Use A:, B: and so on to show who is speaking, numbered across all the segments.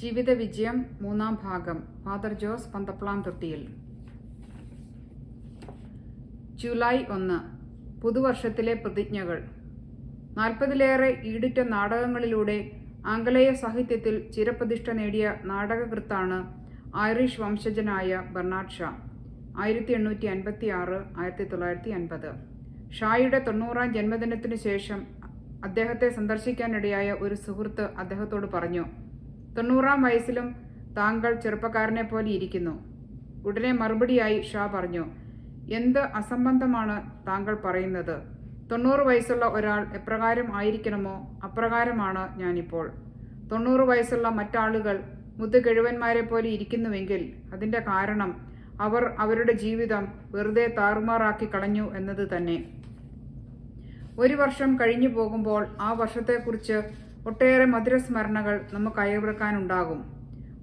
A: ജീവിത വിജയം മൂന്നാം ഭാഗം. Father Jose Panthaplamthottiyil July ഒന്ന് പുതുവർഷത്തിലെ പ്രതിജ്ഞകൾ. നാൽപ്പതിലേറെ ഈടുറ്റ നാടകങ്ങളിലൂടെ ആംഗലേയ സാഹിത്യത്തിൽ ചിരപ്രതിഷ്ഠ നേടിയ നാടകകൃത്താണ് ഐറിഷ് വംശജനായ ബെർണാഡ് ഷാ. ആയിരത്തി എണ്ണൂറ്റി അൻപത്തി ആറ് ആയിരത്തി തൊള്ളായിരത്തി അൻപത് ഷായുടെ തൊണ്ണൂറാം ജന്മദിനത്തിനു ശേഷം അദ്ദേഹത്തെ സന്ദർശിക്കാനിടയായ ഒരു സുഹൃത്ത് അദ്ദേഹത്തോട് പറഞ്ഞു തൊണ്ണൂറാം വയസ്സിലും താങ്കൾ ചെറുപ്പക്കാരനെ പോലെ ഇരിക്കുന്നു. ഉടനെ മറുപടിയായി ഷാ പറഞ്ഞു എന്ത് അസംബന്ധമാണ് താങ്കൾ പറയുന്നത്? തൊണ്ണൂറ് വയസ്സുള്ള ഒരാൾ എപ്രകാരം ആയിരിക്കണമോ? അപ്രകാരമാണ് ഞാനിപ്പോൾ. തൊണ്ണൂറ് വയസ്സുള്ള മറ്റാളുകൾ മുതുകിഴവന്മാരെ പോലെ ഇരിക്കുന്നുവെങ്കിൽ അതിന്റെ കാരണം അവർ അവരുടെ ജീവിതം വെറുതെ താറുമാറാക്കി കളഞ്ഞു എന്നത് തന്നെ. ഒരു വർഷം കഴിഞ്ഞു പോകുമ്പോൾ ആ വർഷത്തെക്കുറിച്ച് ഒട്ടേറെ മധുരസ്മരണകൾ നമുക്ക് അയവിറക്കാനുണ്ടാകും.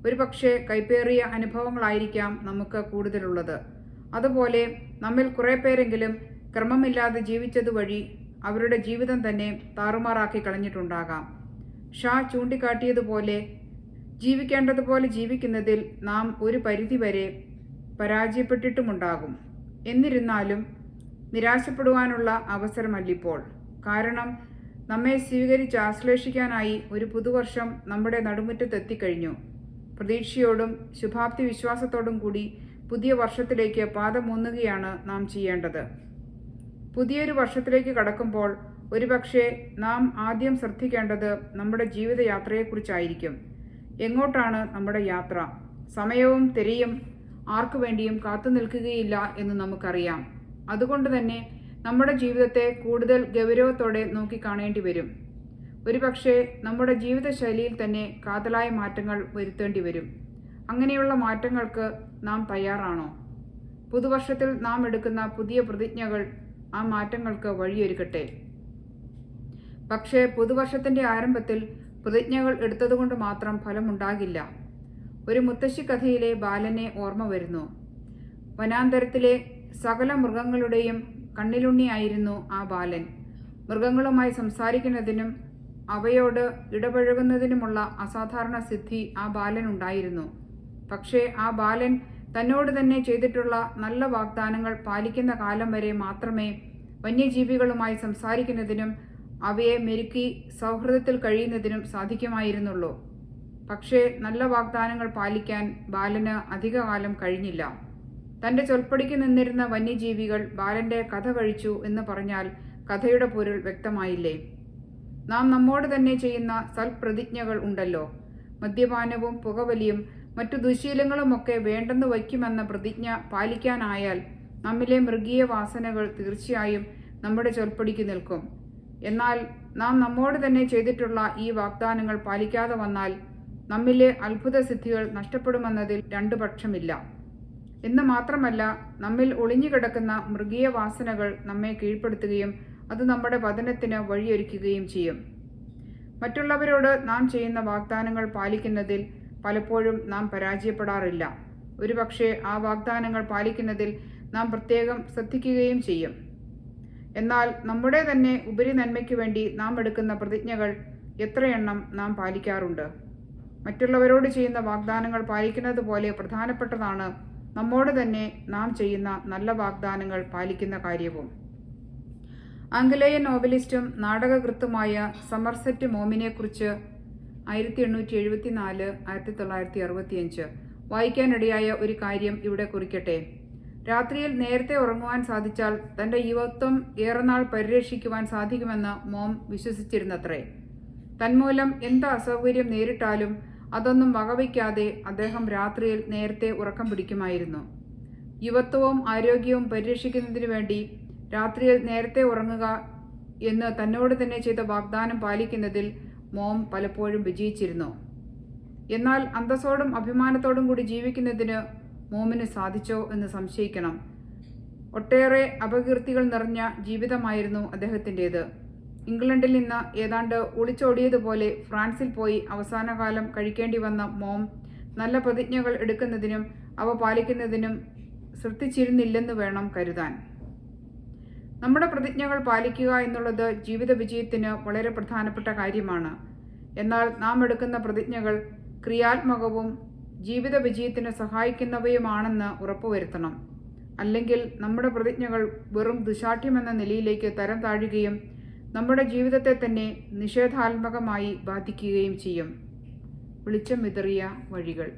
A: ഒരുപക്ഷെ കൈപ്പേറിയ അനുഭവങ്ങളായിരിക്കാം നമുക്ക് കൂടുതലുള്ളത്. അതുപോലെ നമ്മിൽ കുറേ പേരെങ്കിലും ക്രമമില്ലാതെ ജീവിച്ചതുവഴി അവരുടെ ജീവിതം തന്നെ താറുമാറാക്കി കളഞ്ഞിട്ടുണ്ടാകാം. ഷാ ചൂണ്ടിക്കാട്ടിയതുപോലെ ജീവിക്കേണ്ടതുപോലെ ജീവിക്കുന്നതിൽ നാം ഒരു പരിധിവരെ പരാജയപ്പെട്ടിട്ടുമുണ്ടാകും. എന്നിരുന്നാലും നിരാശപ്പെടുവാനുള്ള അവസരമല്ലിപ്പോൾ. കാരണം നമ്മെ സ്വീകരിച്ച് ആശ്ലേഷിക്കാനായി ഒരു പുതുവർഷം നമ്മുടെ നടുമുറ്റത്തെത്തിക്കഴിഞ്ഞു. പ്രതീക്ഷയോടും ശുഭാപ്തി വിശ്വാസത്തോടും കൂടി പുതിയ വർഷത്തിലേക്ക് പാദമൂന്നുകയാണ് നാം ചെയ്യേണ്ടത്. പുതിയൊരു വർഷത്തിലേക്ക് കടക്കുമ്പോൾ ഒരുപക്ഷെ നാം ആദ്യം ശ്രദ്ധിക്കേണ്ടത് നമ്മുടെ ജീവിതയാത്രയെക്കുറിച്ചായിരിക്കും. എങ്ങോട്ടാണ് നമ്മുടെ യാത്ര? സമയവും തിരയും ആർക്കു വേണ്ടിയും കാത്തു നിൽക്കുകയില്ല എന്ന് നമുക്കറിയാം. അതുകൊണ്ട് തന്നെ നമ്മുടെ ജീവിതത്തെ കൂടുതൽ ഗൗരവത്തോടെ നോക്കിക്കാണേണ്ടി വരും. ഒരുപക്ഷെ നമ്മുടെ ജീവിതശൈലിയിൽ തന്നെ കാതലായ മാറ്റങ്ങൾ വരുത്തേണ്ടി വരും. അങ്ങനെയുള്ള മാറ്റങ്ങൾക്ക് നാം തയ്യാറാണോ? പുതുവർഷത്തിൽ നാം എടുക്കുന്ന പുതിയ പ്രതിജ്ഞകൾ ആ മാറ്റങ്ങൾക്ക് വഴിയൊരുക്കട്ടെ. പക്ഷേ പുതുവർഷത്തിന്റെ ആരംഭത്തിൽ പ്രതിജ്ഞകൾ എടുത്തതുകൊണ്ട് മാത്രം ഫലമുണ്ടാകില്ല. ഒരു മുത്തശ്ശി കഥയിലെ ബാലനെ ഓർമ്മ വരുന്നു. വനാന്തരത്തിലെ സകല മൃഗങ്ങളുടെയും കണ്ണിലുണ്ണിയായിരുന്നു ആ ബാലൻ. മൃഗങ്ങളുമായി സംസാരിക്കുന്നതിനും അവയോട് ഇടപഴകുന്നതിനുമുള്ള അസാധാരണ സിദ്ധി ആ ബാലൻ ഉണ്ടായിരുന്നു. പക്ഷേ ആ ബാലൻ തന്നോട് തന്നെ ചെയ്തിട്ടുള്ള നല്ല വാഗ്ദാനങ്ങൾ പാലിക്കുന്ന കാലം വരെ മാത്രമേ വന്യജീവികളുമായി സംസാരിക്കുന്നതിനും അവയെ മെരുക്കി സൗഹൃദത്തിൽ കഴിയുന്നതിനും സാധിക്കുമായിരുന്നുള്ളൂ. പക്ഷേ നല്ല വാഗ്ദാനങ്ങൾ പാലിക്കാൻ ബാലന് അധികകാലം കഴിഞ്ഞില്ല. തന്റെ ചൊൽപ്പടിക്ക് നിന്നിരുന്ന വന്യജീവികൾ ബാലന്റെ കഥ കഴിച്ചു എന്ന് പറഞ്ഞാൽ കഥയുടെ പൊരുൾ വ്യക്തമായില്ലേ? നാം നമ്മോട് തന്നെ ചെയ്യുന്ന സൽപ്രതിജ്ഞകൾ ഉണ്ടല്ലോ. മദ്യപാനവും പുകവലിയും മറ്റു ദുശീലങ്ങളുമൊക്കെ വേണ്ടെന്ന് വയ്ക്കുമെന്ന പ്രതിജ്ഞ പാലിക്കാനായാൽ നമ്മിലെ മൃഗീയ വാസനകൾ തീർച്ചയായും നമ്മുടെ ചൊൽപ്പടിക്ക് നിൽക്കും. എന്നാൽ നാം നമ്മോട് തന്നെ ചെയ്തിട്ടുള്ള ഈ വാഗ്ദാനങ്ങൾ പാലിക്കാതെ വന്നാൽ നമ്മിലെ അത്ഭുത സിദ്ധികൾ നഷ്ടപ്പെടുമെന്നതിൽ രണ്ടു പക്ഷമില്ല. എന്ന് മാത്രമല്ല നമ്മിൽ ഒളിഞ്ഞുകിടക്കുന്ന മൃഗീയ വാസനകൾ നമ്മെ കീഴ്പ്പെടുത്തുകയും അത് നമ്മുടെ പതനത്തിന് വഴിയൊരുക്കുകയും ചെയ്യും. മറ്റുള്ളവരോട് നാം ചെയ്യുന്ന വാഗ്ദാനങ്ങൾ പാലിക്കുന്നതിൽ പലപ്പോഴും നാം പരാജയപ്പെടാറില്ല. ഒരുപക്ഷെ ആ വാഗ്ദാനങ്ങൾ പാലിക്കുന്നതിൽ നാം പ്രത്യേകം ശ്രദ്ധിക്കുകയും ചെയ്യും. എന്നാൽ നമ്മുടെ തന്നെ ഉപരി നന്മയ്ക്ക് വേണ്ടി നാം എടുക്കുന്ന പ്രതിജ്ഞകൾ എത്രയെണ്ണം നാം പാലിക്കാറുണ്ട്? മറ്റുള്ളവരോട് ചെയ്യുന്ന വാഗ്ദാനങ്ങൾ പാലിക്കുന്നത് പോലെ പ്രധാനപ്പെട്ടതാണ് നമ്മോട് തന്നെ നാം ചെയ്യുന്ന നല്ല വാഗ്ദാനങ്ങൾ പാലിക്കുന്ന കാര്യവും. ആംഗലേയ നോവലിസ്റ്റും നാടകകൃത്തുമായ സമർസെറ്റ് മോമിനെക്കുറിച്ച് ആയിരത്തി എണ്ണൂറ്റി എഴുപത്തി നാല് ആയിരത്തി തൊള്ളായിരത്തി അറുപത്തിയഞ്ച് വായിക്കാനിടയായ ഒരു കാര്യം ഇവിടെ കുറിക്കട്ടെ. രാത്രിയിൽ നേരത്തെ ഉറങ്ങുവാൻ സാധിച്ചാൽ തന്റെ യുവത്വം ഏറെനാൾ പരിരക്ഷിക്കുവാൻ സാധിക്കുമെന്ന് മോം വിശ്വസിച്ചിരുന്നത്രേ. തന്മൂലം എന്ത് അസൗകര്യം നേരിട്ടാലും അതൊന്നും വകവയ്ക്കാതെ അദ്ദേഹം രാത്രിയിൽ നേരത്തെ ഉറക്കം പിടിക്കുമായിരുന്നു. യുവത്വവും ആരോഗ്യവും പരിരക്ഷിക്കുന്നതിനു വേണ്ടി രാത്രിയിൽ നേരത്തെ ഉറങ്ങുക എന്ന് തന്നോട് തന്നെ ചെയ്ത വാഗ്ദാനം പാലിക്കുന്നതിൽ മോം പലപ്പോഴും വിജയിച്ചിരുന്നു. എന്നാൽ അന്തസ്സോടും അഭിമാനത്തോടും കൂടി ജീവിക്കുന്നതിന് മോമിന് സാധിച്ചോ എന്ന് സംശയിക്കണം. ഒട്ടേറെ അപകീർത്തികൾ നിറഞ്ഞ ജീവിതമായിരുന്നു അദ്ദേഹത്തിന്റെത്. ഇംഗ്ലണ്ടിൽ നിന്ന് ഏതാണ്ട് ഒളിച്ചോടിയതുപോലെ ഫ്രാൻസിൽ പോയി അവസാനകാലം കഴിക്കേണ്ടി വന്ന മോം നല്ല പ്രതിജ്ഞകൾ എടുക്കുന്നതിനും അവ പാലിക്കുന്നതിനും ശ്രദ്ധിച്ചിരുന്നില്ലെന്ന് വേണം കരുതാൻ. നമ്മുടെ പ്രതിജ്ഞകൾ പാലിക്കുക എന്നുള്ളത് ജീവിത വിജയത്തിന് വളരെ പ്രധാനപ്പെട്ട കാര്യമാണ്. എന്നാൽ നാം എടുക്കുന്ന പ്രതിജ്ഞകൾ ക്രിയാത്മകവും ജീവിത വിജയത്തിന് സഹായിക്കുന്നവയുമാണെന്ന് ഉറപ്പുവരുത്തണം. അല്ലെങ്കിൽ നമ്മുടെ പ്രതിജ്ഞകൾ വെറും ദുശാഠ്യമെന്ന നിലയിലേക്ക് തരം താഴുകയും നമ്മുടെ ജീവിതത്തെ തന്നെ നിഷേധാത്മകമായി ബാധിക്കുകയും ചെയ്യും. വെളിച്ചം വിതറിയ വഴികൾ.